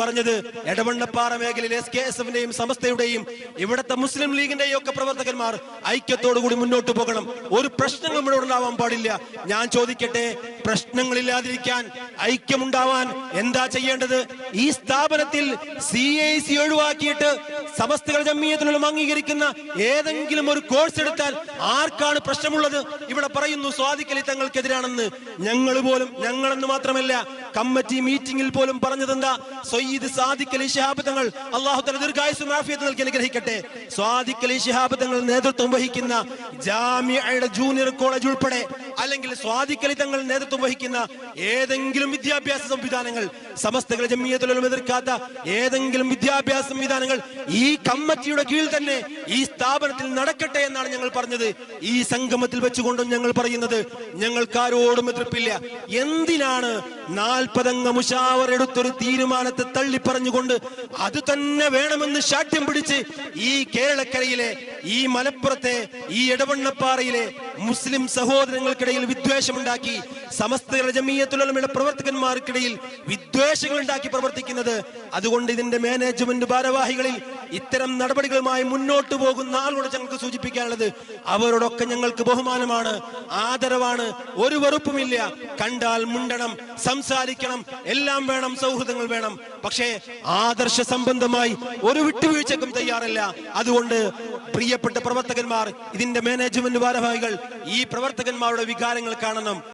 പറഞ്ഞത് എടവണ്ണപ്പാറ മേഖലയിൽ S K S എഫിന്റെയും സമസ്തയുടെയും ഇവിടുത്തെ മുസ്ലിം ലീഗിന്റെയും ഒക്കെ പ്രവർത്തകന്മാർ ഐക്യത്തോടുകൂടി മുന്നോട്ട് പോകണം. ഒരു പ്രശ്നങ്ങളും ഇവിടെ ഉണ്ടാവാൻ പാടില്ല. ഞാൻ ചോദിക്കട്ടെ പ്രശ്നങ്ങളില്ലാതിരിക്കാൻ ഐക്യമുണ്ടാവാൻ എന്താ ചെയ്യേണ്ടത്? ഈ സ്ഥാപനത്തിൽ സി ഐ സി ഒഴിവാക്കിയിട്ട് സമസ്തകൾ ജമ്മിയത്തിലുള്ള അംഗീകരിക്കുന്ന ഏതെങ്കിലും ഒരു കോഴ്സ് എടുത്താൽ ആർക്കാണ് പ്രശ്നമുള്ളത്? ഇവിടെ പറയുന്നു സ്വാധിക്കലി തങ്ങൾക്കെതിരാണെന്ന്. ഞങ്ങൾ പോലും ഞങ്ങളെന്ന് മാത്രമല്ല കമ്മിറ്റി മീറ്റിംഗിൽ പോലും പറഞ്ഞത് എന്താ സയ്യിദ് സാദിഖ് അലി ശിഹാബ് തങ്ങൾ അള്ളാഹു തല ദീർഘായുസ് മാഫിയത്ത് നൽകി അനുഗ്രഹിക്കട്ടെ. സാദിഖ് അലി ശിഹാബ് തങ്ങൾ നേതൃത്വം വഹിക്കുന്ന ജാമ്യയുടെ ജൂനിയർ കോളേജ് ഉൾപ്പെടെ അല്ലെങ്കിൽ സ്വാധിക്കലി തങ്ങൾ നേതൃത്വം വഹിക്കുന്ന ഏതെങ്കിലും വിദ്യാഭ്യാസ സംവിധാനങ്ങൾ സമസ്തകളെ ജമ്മിയത്തിലും എതിർക്കാത്ത ഏതെങ്കിലും വിദ്യാഭ്യാസ സംവിധാനങ്ങൾ ഈ കമ്മിറ്റിയുടെ കീഴിൽ തന്നെ ഈ സ്ഥാപനത്തിൽ നടക്കട്ടെ എന്നാണ് ഞങ്ങൾ പറഞ്ഞത്. ഈ സംഗമത്തിൽ വെച്ചുകൊണ്ടും ഞങ്ങൾ പറയുന്നത് ഞങ്ങൾക്ക് ആരോടും എതിർപ്പില്ല. എന്തിനാണ് നാൽപ്പതംഗ മുഷാവർ എടുത്തൊരു തീരുമാനത്തെ തള്ളിപ്പറഞ്ഞുകൊണ്ട് അത് തന്നെ വേണമെന്ന് ശാഠ്യം പിടിച്ച് ഈ കേരളക്കരയിലെ ഈ മലപ്പുറത്തെ ഈ ഇടവണ്ണപ്പാറയിലെ മുസ്ലിം സഹോദരങ്ങൾക്കിടയിൽ വിദ്വേഷമുണ്ടാക്കി സമസ്ത ജമീയത്തുലമയുടെ പ്രവർത്തകന്മാർക്കിടയിൽ വിദ്വേഷങ്ങൾ ഉണ്ടാക്കി പ്രവർത്തിക്കുന്നത്. അതുകൊണ്ട് ഇതിന്റെ മാനേജ്മെന്റ് ഭാരവാഹികളിൽ ഇത്തരം നടപടികളുമായി മുന്നോട്ട് പോകുന്ന ആളോട് ഞങ്ങൾക്ക് സൂചിപ്പിക്കാനുള്ളത് അവരോടൊക്കെ ഞങ്ങൾക്ക് ബഹുമാനമാണ് ആദരവാണ് ഒരു വെറുപ്പുമില്ല. കണ്ടാൽ മുണ്ടണം സംസാരിക്കണം എല്ലാം വേണം സൗഹൃദങ്ങൾ വേണം. പക്ഷേ ആദർശ സംബന്ധമായി ഒരു വിട്ടുവീഴ്ചക്കും തയ്യാറല്ല. അതുകൊണ്ട് പ്രിയപ്പെട്ട പ്രവർത്തകന്മാർ ഇതിന്റെ മാനേജ്മെന്റ് ഭാരവാഹികൾ ഈ പ്രവർത്തകന്മാരുടെ വികാരങ്ങൾ കാണണം.